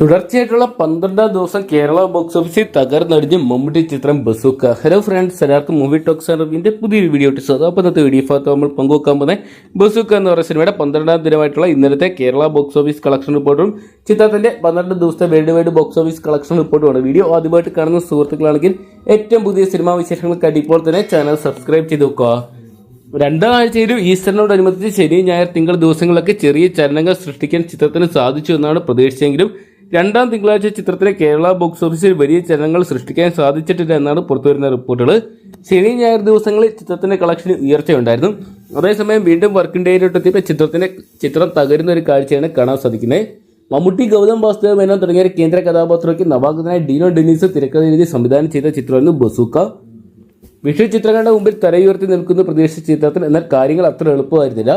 തുടർച്ചയായിട്ടുള്ള പന്ത്രണ്ടാം ദിവസം കേരള ബോക്സ് ഓഫീസിൽ തകർന്നടിഞ്ഞ് മമ്മൂട്ടി ചിത്രം ബസൂക്ക. ഹലോ ഫ്രണ്ട്സ് എല്ലാവർക്കും മൂവി ടോക്സ് അറിവിന്റെ പുതിയൊരു വീഡിയോ ഇട്ട് അപ്പോൾ ഇന്നത്തെ വീഡിയോ ഭാഗത്ത് നമ്മൾ പങ്കുവെക്കാൻ പോകുന്നത് ബസൂക്ക എന്ന് പറയുന്ന സിനിമയുടെ പന്ത്രണ്ടാം ദിനമായിട്ടുള്ള ഇന്നലത്തെ കേരള ബോക്സ് ഓഫീസ് കളക്ഷൻ റിപ്പോർട്ടും ചിത്രത്തിന്റെ പന്ത്രണ്ട് ദിവസത്തെ world wide box office collection റിപ്പോർട്ടുമാണ് video ആദ്യമായിട്ട് കാണുന്ന സുഹൃത്തുക്കളാണെങ്കിൽ ഏറ്റവും പുതിയ സിനിമാ വിശേഷങ്ങൾ ഇപ്പോൾ തന്നെ ചാനൽ സബ്സ്ക്രൈബ് ചെയ്ത് വെക്കുക. രണ്ടാഴ്ചയിലും ഈസ്റ്ററിനോടനുബന്ധിച്ച് ശനി ഞായർ തിങ്കൾ ദിവസങ്ങളിലൊക്കെ ചെറിയ ചലനങ്ങൾ സൃഷ്ടിക്കാൻ ചിത്രത്തിന് സാധിച്ചു എന്നാണ് പ്രതീക്ഷിച്ചെങ്കിലും രണ്ടാം തിങ്കളാഴ്ച ചിത്രത്തിന് കേരള ബോക്സ് ഓഫീസിൽ വലിയ ചലനങ്ങൾ സൃഷ്ടിക്കാൻ സാധിച്ചിട്ടില്ല എന്നാണ് പുറത്തുവരുന്ന റിപ്പോർട്ടുകൾ. ശനി ഞായർ ദിവസങ്ങളിൽ ചിത്രത്തിന്റെ കളക്ഷന് ഉയർച്ചയുണ്ടായിരുന്നു. അതേസമയം വീണ്ടും വർക്കിംഗ് ഡേയിലോട്ടെത്തിയപ്പോൾ ചിത്രത്തിന്റെ ചിത്രം തകരുന്ന ഒരു കാഴ്ചയാണ് കാണാൻ സാധിക്കുന്നത്. മമ്മൂട്ടി ഗൗതം വാസുദേവ മേനോൻ തുടങ്ങിയ കേന്ദ്ര കഥാപാത്രയ്ക്ക് നവാഗതനായ ഡീനോ ഡെന്നീസ് തിരക്കഥ എഴുതി സംവിധാനം ചെയ്ത ചിത്രമായിരുന്നു ബസൂക്ക. വിഷു ചിത്രങ്ങളുടെ മുമ്പിൽ തലയുയർത്തി നിൽക്കുന്നു പ്രതീക്ഷിച്ച ചിത്രത്തിൽ എന്നാൽ കാര്യങ്ങൾ അത്ര എളുപ്പമായിരുന്നില്ല.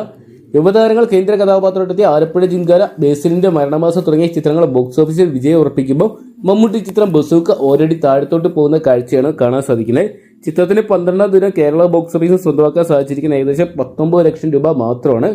യുവതാരങ്ങൾ കേന്ദ്ര കഥാപാത്രത്തെത്തിയ ആലപ്പുഴ ജിൻകാല ബേസിലിന്റെ മരണമാസം തുടങ്ങിയ ചിത്രങ്ങൾ ബോക്സ് ഓഫീസിൽ വിജയം ഉറപ്പിക്കുമ്പോൾ മമ്മൂട്ടി ചിത്രം ബസൂക്ക ഓരടി താഴത്തോട്ട് പോകുന്ന കാഴ്ചയാണ് കാണാൻ സാധിക്കുന്നത്. ചിത്രത്തിന് പന്ത്രണ്ടാം ദിനം കേരള ബോക്സ് ഓഫീസിൽ സ്വന്തമാക്കാൻ സാധിച്ചിരിക്കുന്ന ഏകദേശം പത്തൊമ്പത് ലക്ഷം രൂപ മാത്രമാണ്.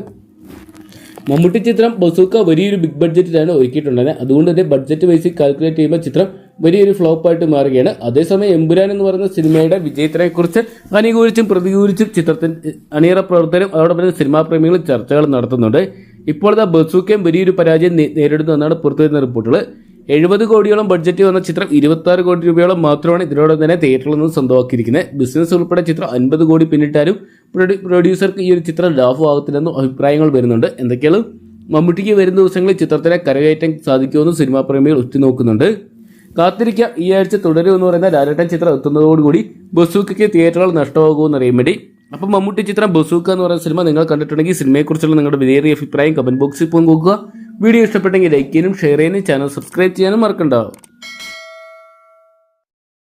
മമ്മൂട്ടി ചിത്രം ബസൂക്ക വലിയൊരു ബിഗ് ബഡ്ജറ്റിലാണ് ഒരുക്കിയിട്ടുള്ളത്. അതുകൊണ്ട് തന്നെ ബഡ്ജറ്റ് വൈസ് കാൽക്കുലേറ്റ് ചെയ്യുമ്പോൾ ചിത്രം വലിയൊരു ഫ്ലോപ്പായിട്ട് മാറുകയാണ്. അതേസമയം എമ്പുരാൻ എന്ന് പറയുന്ന സിനിമയുടെ വിജയത്തിനെ കുറിച്ച് അനുകൂലിച്ചും പ്രതികൂലിച്ചും ചിത്രത്തിന്റെ അണിയറ പ്രവർത്തനം അതോടൊപ്പം സിനിമാ പ്രേമികളും ചർച്ചകൾ നടത്തുന്നുണ്ട്. ഇപ്പോഴത്തെ ബസൂക്കയും വലിയൊരു പരാജയം നേ- നേരിടുന്നു എന്നാണ് പുറത്തുവരുന്ന റിപ്പോർട്ടുകൾ. എഴുപത് കോടിയോളം ബഡ്ജറ്റ് വന്ന ചിത്രം ഇരുപത്തി കോടി രൂപയോളം മാത്രമാണ് ഇതിനോടൊപ്പം തന്നെ തിയേറ്ററിൽ നിന്ന് സ്വന്തമാക്കിയിരിക്കുന്നത്. ബിസിനസ് ഉൾപ്പെടെ ചിത്രം അൻപത് കോടി പിന്നിട്ടാലും പ്രൊഡ്യൂസർക്ക് ഈ ഒരു ചിത്രം ലാഭമാകത്തില്ലെന്നും അഭിപ്രായങ്ങൾ വരുന്നുണ്ട്. എന്തൊക്കെയാണ്? മമ്മൂട്ടിക്ക് വരുന്ന ദിവസങ്ങളിൽ ചിത്രത്തിലെ കരകയറ്റാൻ സാധിക്കുമെന്ന് സിനിമാ പ്രേമികൾ ഉറ്റുനോക്കുന്നുണ്ട്. കാത്തിരിക്കാം. ഈ ആഴ്ച തുടരും എന്ന് പറയുന്ന ലാലേട്ടൻ ചിത്രം എത്തുന്നതോടുകൂടി ബസൂക്കയ്ക്ക് തിയേറ്ററുകൾ നഷ്ടമാകുമെന്ന് അറിയാൻ വേണ്ടി. അപ്പം മമ്മൂട്ടി ചിത്രം ബസൂക്ക എന്ന് പറയുന്ന സിനിമ നിങ്ങൾ കണ്ടിട്ടുണ്ടെങ്കിൽ സിനിമയെക്കുറിച്ചുള്ള നിങ്ങളുടെ വിലയേറിയ അഭിപ്രായം കമന്റ് ബോക്സിൽ പങ്കുവെക്കുക വീഡിയോ ഇഷ്ടപ്പെട്ടെങ്കിൽ ലൈക്ക് ചെയ്യാനും ഷെയർ ചെയ്യാനും ചാനൽ സബ്സ്ക്രൈബ് ചെയ്യാനും മറക്കണ്ട.